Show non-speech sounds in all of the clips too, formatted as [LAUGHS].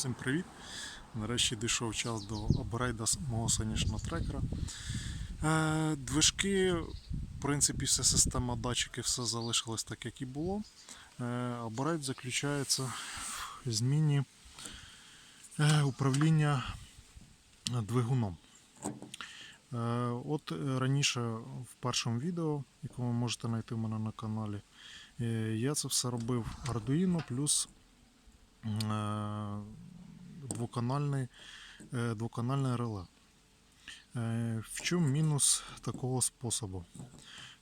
Всім привіт! Нарешті дійшов час до апгрейда мого сонячного трекера. Е, движки, в принципі, вся система датчиків все залишилось так, як і було. Е, апгрейд заключається в зміні е, управління двигуном. От раніше в першому відео, яке ви можете знайти в мене на каналі, я це все робив Arduino плюс двоканальний, е, двоканальне реле. Е, В чому мінус такого способу?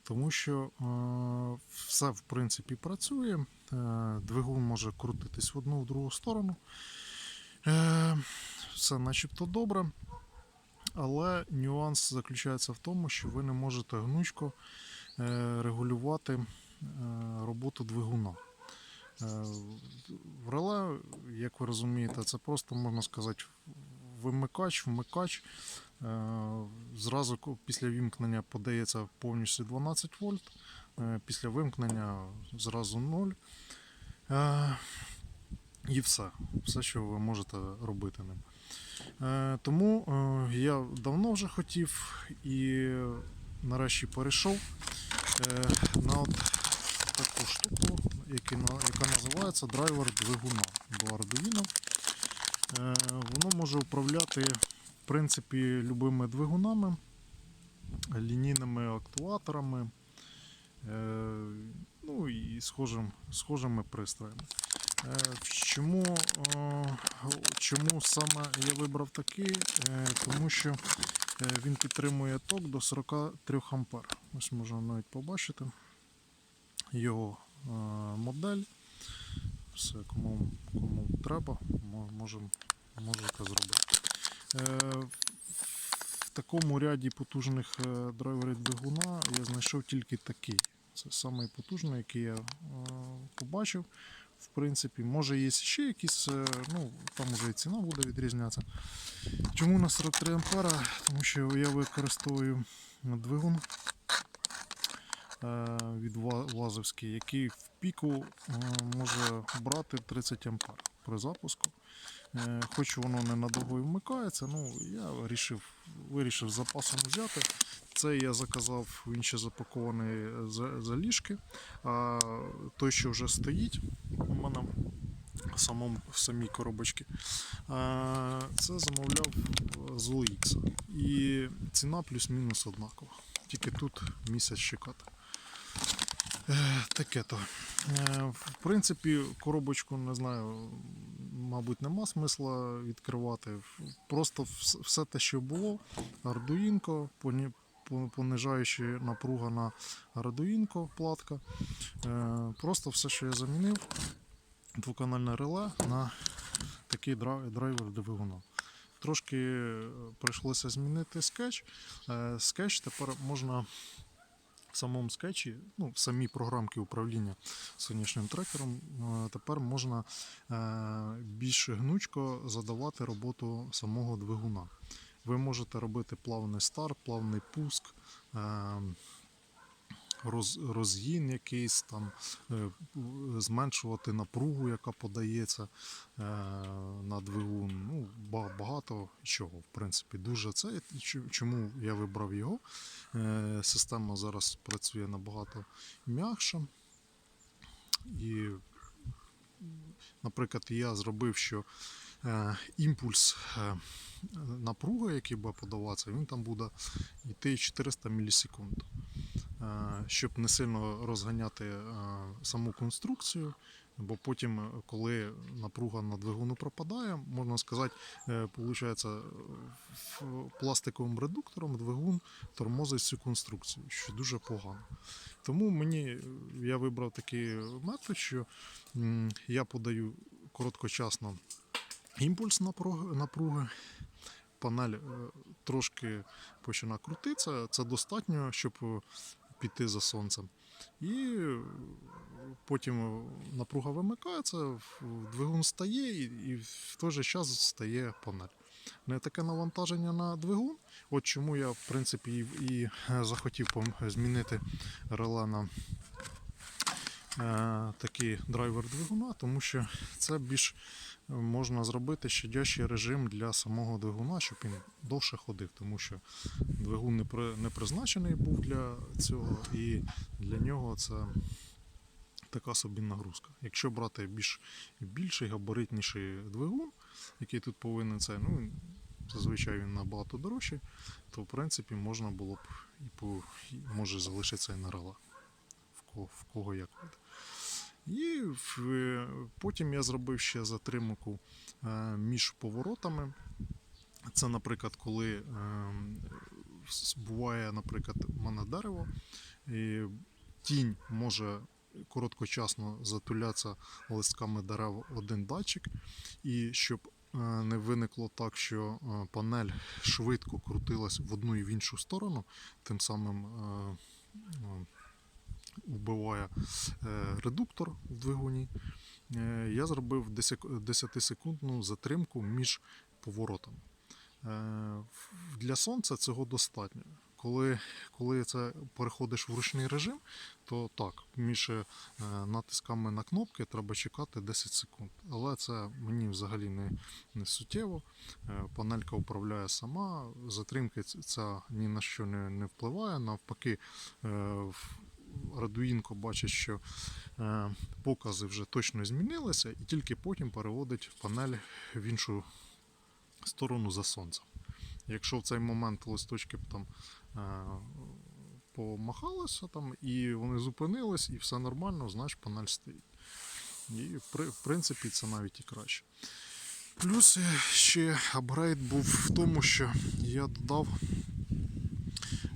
Тому що е, все в принципі працює, двигун може крутитись в одну в другу сторону. Все начебто добре. Але нюанс заключається в тому, що ви не можете гнучко регулювати роботу двигуна. Реле, як ви розумієте, це просто можна сказати вимикач, вмикач. Е, Зразу після вімкнення подається повністю 12 вольт, е, після вимкнення зразу 0. Е, І все. Все, що ви можете робити ним. Тому я давно вже хотів і нарешті перейшов на от таку штуку, яка називається драйвер двигуна до Arduino. Е, Воно може управляти в принципі любими двигунами, лінійними актуаторами, е, ну і схожим, схожими пристроями. Е, Чому, чому саме я вибрав такий? Тому що він підтримує ток до 43 А. Ось можна навіть побачити його е, модель. Все, кому, кому треба, мо- можем, можете зробити. Е, В такому ряді потужних е, драйверів двигуна я знайшов тільки такий. Це самий потужний, який я побачив. В принципі, може є ще якісь, ну там вже і ціна буде відрізнятися. Чому на 43 ампера? Тому що я використовую двигун від Ва- Вазовський, який в піку е, може брати 30 ампер при запуску. Е, Хоч воно не надовго і вмикається, ну я вирішив, вирішив запасом взяти. Це я заказав, він ще запакований за, за ліжки. А той, що вже стоїть у мене в, самому, в самій коробочці, це замовляв з OLX. І ціна плюс-мінус однакова. Тільки тут місяць чекати. Е, Таке то. Е, В принципі, коробочку не знаю, мабуть, нема смисла відкривати. Просто все те, що було, Ардуїнко, понижаючи напруга на Ардуїнко платка. Е, Просто все, що я замінив, двоканальне реле на такий драйвер двигуна. Трошки прийшлося змінити скетч. Скетч тепер можна самому скетчі, ну, в самій програмці управління сонячним трекером, е, тепер можна е, більш гнучко задавати роботу самого двигуна. Ви можете робити плавний старт, плавний пуск, е, роз, розгін якийсь там, е, зменшувати напругу, яка подається е, на двигун. Ну, багато чого, в принципі, дуже це. Чому я вибрав його? Е, Система зараз працює набагато м'якше. І, наприклад, я зробив, що імпульс напруги, який буде подаватися, він там буде йти 400 мілісекунд. Е, Щоб не сильно розганяти е, саму конструкцію, бо потім, е, коли напруга на двигуну пропадає, можна сказати, виходить, пластиковим редуктором двигун тормозить цю конструкцію, що дуже погано. Тому мені я вибрав такий метод, що я подаю короткочасно імпульс напруги. Панель трошки починає крутитися. Це достатньо, щоб піти за сонцем. І е, потім е, напруга вимикається, двигун стає, і, в той же час стає панель. Не таке навантаження на двигун. От чому я, в принципі, і, е, захотів змінити реле на такий драйвер двигуна, тому що це більш е, можна зробити щадящий режим для самого двигуна, щоб він довше ходив, тому що двигун не, при, не призначений був для цього, і для нього це така собі нагрузка. Якщо брати більш більший габаритніший двигун, який тут повинен це, ну зазвичай він набагато дорожчий, то в принципі можна було б і по може залишитися і на рела. В кого, як. І потім я зробив ще затримку е, між поворотами. Це, наприклад, коли е, буває, наприклад, дерево, і тінь може короткочасно затулятися листками дерев один датчик, і щоб е, не виникло так, що е, панель швидко крутилась в одну і в іншу сторону, тим самим е, е, вбиває е, редуктор в двигуні. Е, Я зробив 10-секундну затримку між поворотами. Е, Для сонця цього достатньо. Коли, коли це переходиш в ручний режим, то так, між натисками на кнопки треба чекати 10 секунд. Але це мені взагалі не, не суттєво. Панелька управляє сама, затримки ця ні на що не, не впливає. Навпаки, Радуїнко бачить, що е, покази вже точно змінилися, і тільки потім переводить панель в іншу сторону за сонцем. Якщо в цей момент листочки б там е, помахалися там, і вони зупинились, і все нормально, знаєш, панель стоїть. І в принципі це навіть і краще. Плюс ще апгрейд був в тому, що я додав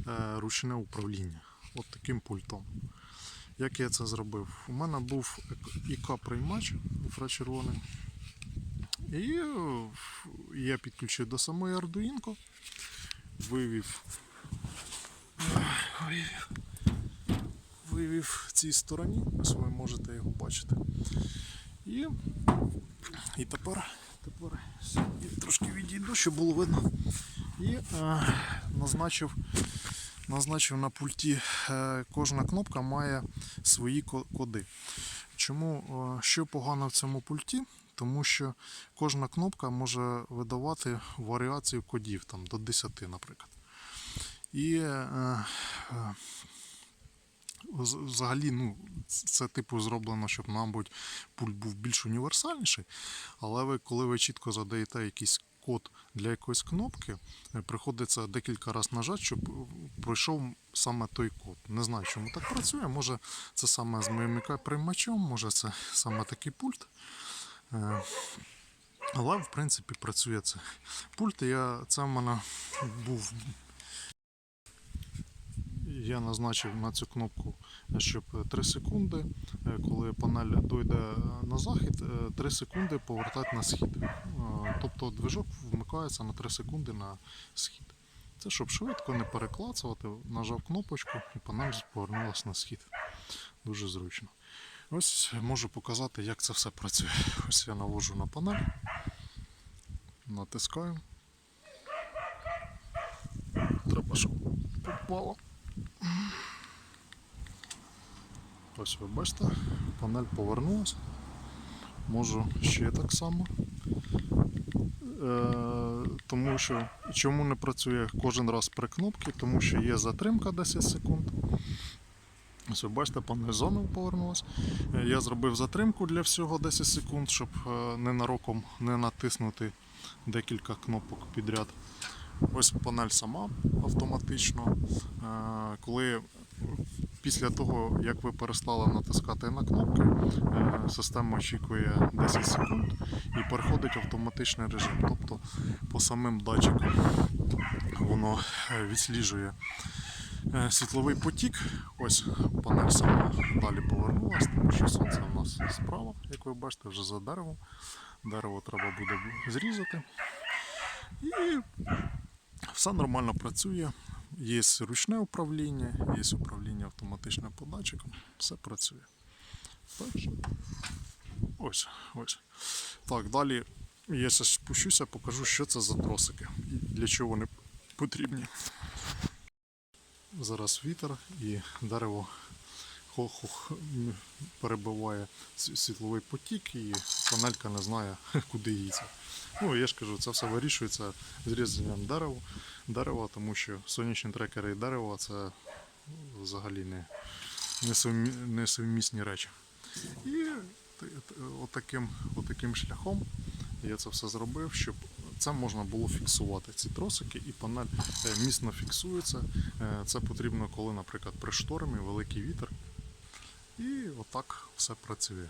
е, ручне управління от таким пультом. Як я це зробив? У мене був ІК-приймач інфрачервоний. І е, я підключив до самої вивів, вивів, вивів в цій стороні, ось ви можете його бачити. І, і тепер, тепер я трошки відійду, щоб було видно. І е, назначив, назначив на пульті, е, кожна кнопка має свої коди. Чому е, що погано в цьому пульті? Тому що кожна кнопка може видавати варіацію кодів там, до 10, наприклад. І е, взагалі, ну, це типу зроблено, щоб, мабуть, пульт був більш універсальніший. Але ви, коли ви чітко задаєте якийсь код для якоїсь кнопки, е, приходиться декілька разів нажати, щоб е, пройшов саме той код. Не знаю, чому так працює. Може, це саме з моїм приймачом, може це саме такий пульт. Е, Але в принципі працює це. Пульт я, це в мене був. Я назначив на цю кнопку, щоб 3 секунди, е, коли панель дойде на захід, 3 секунди повертати на схід. Е, Тобто движок вмикається на 3 секунди на схід. Це щоб швидко не переклацувати, нажав кнопочку і панель повернулася на схід. Дуже зручно. Ось можу показати, як це все працює. Ось я навожу на панель, натискаю. Треба, щоб попало. Ось ви бачите, панель повернулася. Можу ще так само. Е, тому що чому не працює кожен раз при кнопці, тому що є затримка 10 секунд. Ось ви бачите, панель зону повернулась. Е, Я зробив затримку для всього 10 секунд, щоб е, ненароком не натиснути декілька кнопок підряд. Ось панель сама автоматично. Коли після того, як ви перестали натискати на кнопки, е, система очікує 10 секунд і переходить в автоматичний режим. Тобто по самим датчикам воно е, відсліджує е, світловий потік. Ось панель сама далі повернулася, тому що сонце у нас справа, як ви бачите, вже за деревом. Дерево треба буде зрізати. І все нормально працює. Є ручне управління, є управління автоматичним податчиком. Все працює. Так ось, ось. Так, далі я спущуся, покажу, що це за тросики і для чого вони потрібні. Зараз вітер і дерево перебиває світловий потік і панелька не знає, [LAUGHS] куди це. Ну, я ж кажу, це все вирішується зрізанням дерева, дерева, тому що сонячні трекери і дерево це взагалі не, несумі- несумісні речі. І отаким, отаким шляхом я це все зробив, щоб це можна було фіксувати. Ці тросики і панель е, міцно фіксується. Е, Це потрібно, коли, наприклад, при штормі великий вітер. І отак все працює.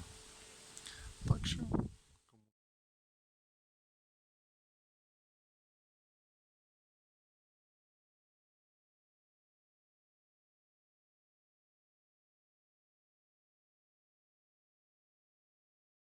Так що